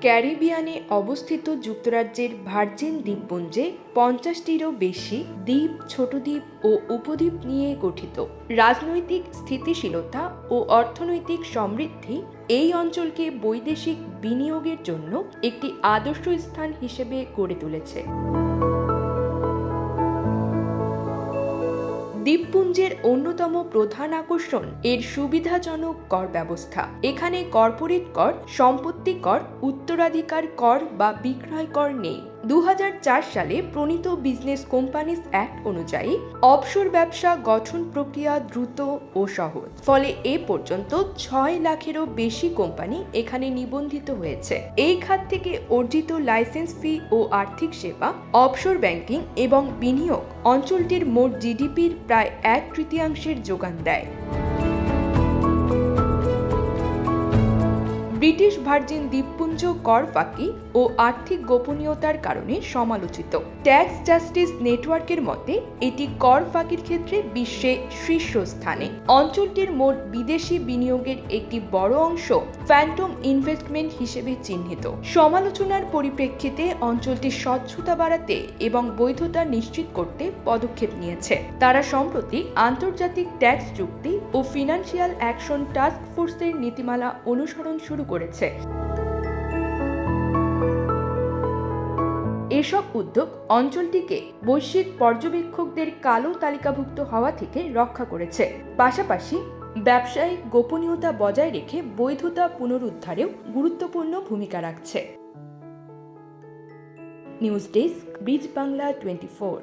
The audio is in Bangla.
ক্যারিবিয়ানে অবস্থিত যুক্তরাজ্যের ভার্জিন দ্বীপপুঞ্জে পঞ্চাশটিরও বেশি দ্বীপ, ছোট দ্বীপ ও উপদ্বীপ নিয়ে গঠিত। রাজনৈতিক স্থিতিশীলতা ও অর্থনৈতিক সমৃদ্ধি এই অঞ্চলকে বৈদেশিক বিনিয়োগের জন্য একটি আদর্শ স্থান হিসেবে গড়ে তুলেছে। দ্বীপপুঞ্জের অন্যতম প্রধান আকর্ষণ এর সুবিধাজনক কর ব্যবস্থা। এখানে কর্পোরেট কর, সম্পত্তি কর, উত্তরাধিকার কর বা বিক্রয় কর নেই। দু হাজার চার সালে প্রণীত বিজনেস কোম্পানিজ অ্যাক্ট অনুযায়ী অফশোর ব্যবসা গঠন প্রক্রিয়া দ্রুত ও সহজ। ফলে এ পর্যন্ত ছয় লাখেরও বেশি কোম্পানি এখানে নিবন্ধিত হয়েছে। এই খাত থেকে অর্জিত লাইসেন্স ফি ও আর্থিক সেবা অফশোর ব্যাংকিং এবং বিনিয়োগ অঞ্চলটির মোট জিডিপির প্রায় এক তৃতীয়াংশের যোগান দেয়। ব্রিটিশ ভার্জিন দ্বীপপুঞ্জ কর ফাঁকি ও আর্থিক গোপনীয়তার কারণে সমালোচিত। ট্যাক্স জাস্টিস নেটওয়ার্কের মতে, এটি কর ফাঁকির ক্ষেত্রে বিশ্বে শীর্ষস্থানে। অঞ্চলটির মোট বিদেশি বিনিয়োগের একটি বড় অংশ ফ্যান্টম ইনভেস্টমেন্ট হিসেবে চিহ্নিত। সমালোচনার পরিপ্রেক্ষিতে অঞ্চলটির স্বচ্ছতা বাড়াতে এবং বৈধতা নিশ্চিত করতে পদক্ষেপ নিয়েছে। তারা সম্প্রতি আন্তর্জাতিক ট্যাক্স চুক্তি ও ফিনান্সিয়াল অ্যাকশন টাস্ক ফোর্সের নীতিমালা অনুসরণ শুরু করেছে। এসব উদ্যোগ অঞ্চলটিকে বৈশ্বিক পর্যবেক্ষকদের কালো তালিকাভুক্ত হওয়া থেকে রক্ষা করেছে। পাশাপাশি ব্যবসায়িক গোপনীয়তা বজায় রেখে বৈধতা পুনরুদ্ধারেও গুরুত্বপূর্ণ ভূমিকা রাখছে। News desk bridge Bangla twenty four.